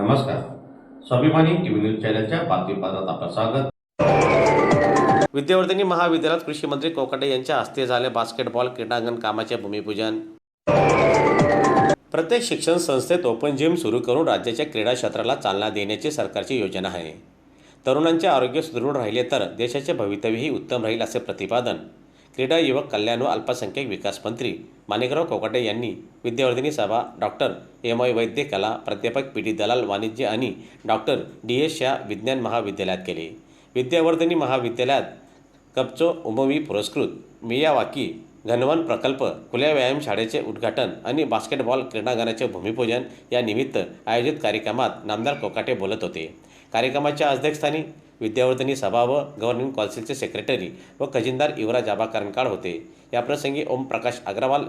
नमस्कार. स्वाभिमानी TV news चॅनलच्या बातमीपत्रात आपलं स्वागत. विद्यावर्धिनी महाविद्यालयात कृषी मंत्री कोकाटे यांच्या हस्ते झाले बास्केटबॉल क्रीडांगण कामाचे भूमिपूजन. प्रत्येक शिक्षण संस्थेत ओपन जिम सुरू करून राज्याच्या क्रीडा क्षेत्राला चालना देण्याची सरकारची योजना आहे. तरुणांचे आरोग्य सुदृढ राहिले तर देशाचे भवितव्यही उत्तम राहील असे प्रतिपादन. क्रीडा युवक कल्याण व अल्पसंख्याक विकास मंत्री माणिकराव कोकाटे यांनी विद्यावर्धिनी सभा डॉक्टर एम आय वैद्य कला प्राध्यापक पी डी दलाल वाणिज्य आणि डॉक्टर डी. एस शाह विज्ञान महाविद्यालयात केले. विद्यावर्धिनी महाविद्यालयात कपचो उमवी पुरस्कृत मियावाकी घनवन प्रकल्प खुल्या व्यायामशाळेचे उद्घाटन आणि बास्केटबॉल क्रीडांगणाचे भूमिपूजन या निमित्त आयोजित कार्यक्रमात नामदार कोकाटे बोलत होते. कार्यक्रमाच्या अध्यक्षस्थानी विद्यावर्धनी सभा व गव्हर्निंग कौन्सिलचे सेक्रेटरी व खजिनदार युवराज आबा करणकाळ होते याप्रसंगी ओमप्रकाश अग्रवाल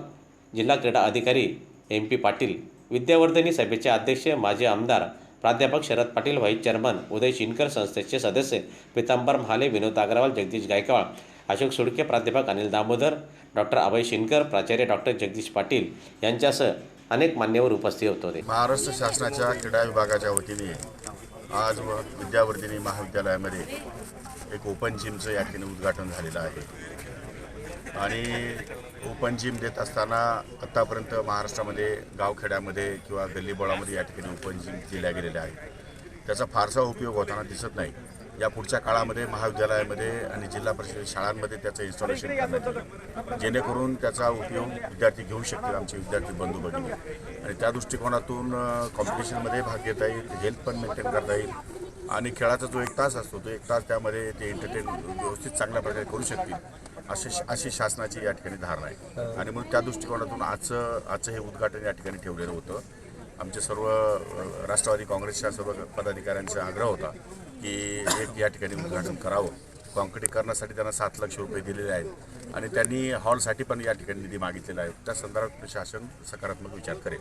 जिल्हा क्रीडा अधिकारी एम पी पाटील विद्यावर्धनी सभेचे अध्यक्ष माजी आमदार प्राध्यापक शरद पाटील व्हाईस चेअरमन उदय शिनकर संस्थेचे सदस्य पितांबर महाले विनोद अग्रवाल जगदीश गायकवाड अशोक सुडके प्राध्यापक अनिल दामोदर डॉक्टर अभय शिनकर प्राचार्य डॉक्टर जगदीश पाटील यांच्यासह अनेक मान्यवर उपस्थित होते. महाराष्ट्र शासनाच्या क्रीडा विभागाच्या वतीने आज विद्यावर्धिनी महाविद्यालयामध्ये एक ओपन जिमचं या ठिकाणी उद्घाटन झालेलं आहे. आणि ओपन जिम देत असताना आत्तापर्यंत महाराष्ट्रामध्ये गावखेड्यामध्ये किंवा गल्लीबोळामध्ये या ठिकाणी ओपन जिम दिल्या गेलेल्या आहेत. त्याचा फारसा उपयोग होताना दिसत नाही. या पुढच्या काळामध्ये महाविद्यालयामध्ये आणि जिल्हा परिषद शाळांमध्ये त्याचं इन्स्टॉलेशन करण्यात जेणेकरून त्याचा उपयोग विद्यार्थी घेऊ शकतील आमचे विद्यार्थी बंधू भगिनी. आणि त्या दृष्टिकोनातून कॉम्पिटिशनमध्ये भाग घेता येईल हेल्थ पण मेंटेन करता येईल. आणि खेळाचा जो एक तास असतो तो एक तास त्यामध्ये ते एंटरटेन व्यवस्थित चांगल्या प्रकारे करू शकतील अशी अशी शासनाची या ठिकाणी धारणा आहे. आणि म्हणून त्या दृष्टिकोनातून आजचं आजचं हे उद्घाटन या ठिकाणी ठेवलेलं होतं. आमचे सर्व राष्ट्रवादी काँग्रेसच्या सर्व पदाधिकाऱ्यांचा आग्रह होता. की एक या ठिकाणी उद्घाटन करावं. कॉन्क्रिटीकरणासाठी त्यांना सात लक्ष रुपये दिलेले आहेत. आणि त्यांनी हॉलसाठी पण या ठिकाणी निधी मागितलेला आहे. त्या संदर्भात शासन सकारात्मक विचार करेल.